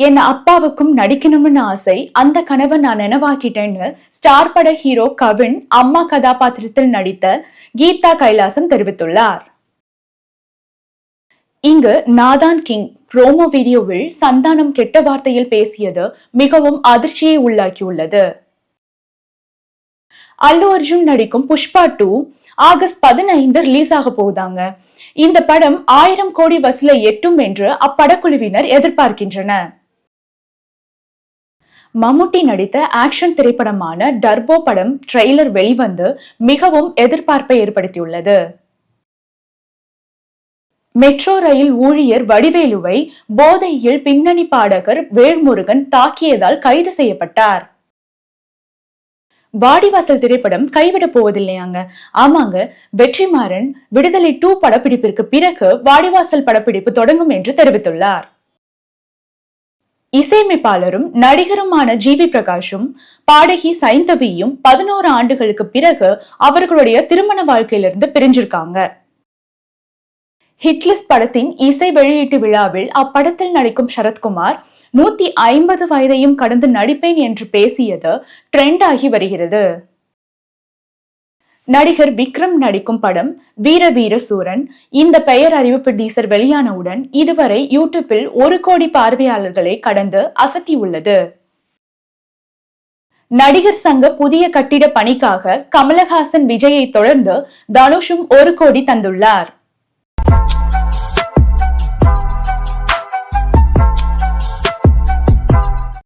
என்ன அப்பாவுக்கும் நடிக்கணும்னு ஆசை அந்த கனவை நான் நினைவாக்கிட்டேன்னு ஸ்டார் பட ஹீரோ கவின் அம்மா கதாபாத்திரத்தில் நடித்த கீதா கைலாசம் தெரிவித்துள்ளார். இங்கு நாதான் கிங் ப்ரோமோ வீடியோவில் சந்தானம் கெட்ட வார்த்தையில் பேசியது மிகவும் அதிர்ச்சியை உள்ளாக்கியுள்ளது. அல்லு அர்ஜுன் நடிக்கும் புஷ்பா டூ ஆகஸ்ட் பதினைந்து ரிலீஸ் ஆக போகுதாங்க. இந்த படம் ஆயிரம் கோடி வசூலை எட்டும் என்று அப்படக்குழுவினர் எதிர்பார்க்கின்றனர். மம்முட்டி நடித்த ஆக்ஷன் திரைப்படமான டர்போ படம் ட்ரெய்லர் வெளிவந்து மிகவும் எதிர்பார்ப்பை ஏற்படுத்தியுள்ளது. மெட்ரோ ரயில் ஊழியர் வடிவேலுவை போதையில் பின்னணி பாடகர் வேல்முருகன் தாக்கியதால் கைது செய்யப்பட்டார். வாடிவாசல் திரைப்படம் கைவிட போவதில்லையாங்க. ஆமாங்க வெற்றிமாறன் விடுதலை டூ படப்பிடிப்பிற்கு பிறகு வாடிவாசல் படப்பிடிப்பு தொடங்கும் என்று தெரிவித்துள்ளார். இசையமைப்பாளரும் நடிகருமான ஜி வி பிரகாஷும் பாடகி சைந்தவியும் பதினோரு ஆண்டுகளுக்கு பிறகு அவர்களுடைய திருமண வாழ்க்கையிலிருந்து பிரிஞ்சிருக்காங்க. ஹிட்லிஸ் படத்தின் இசை வெளியீட்டு விழாவில் அப்படத்தில் நடிக்கும் சரத்குமார் நூத்தி ஐம்பது வயதையும் கடந்து நடிப்பேன் என்று பேசியது ட்ரெண்ட் ஆகி வருகிறது. நடிகர் விக்ரம் நடிக்கும் படம் வீர வீர சூரன் இந்த பெயர் அறிவிப்பு டீசர் வெளியானவுடன் இதுவரை யூடியூப்பில் ஒரு கோடி பார்வையாளர்களை கடந்து அசத்தியுள்ளது. நடிகர் சங்க புதிய கட்டிட பணிக்காக கமலஹாசன் விஜயை தொடர்ந்து தனுஷும் ஒரு கோடி தந்துள்ளார்.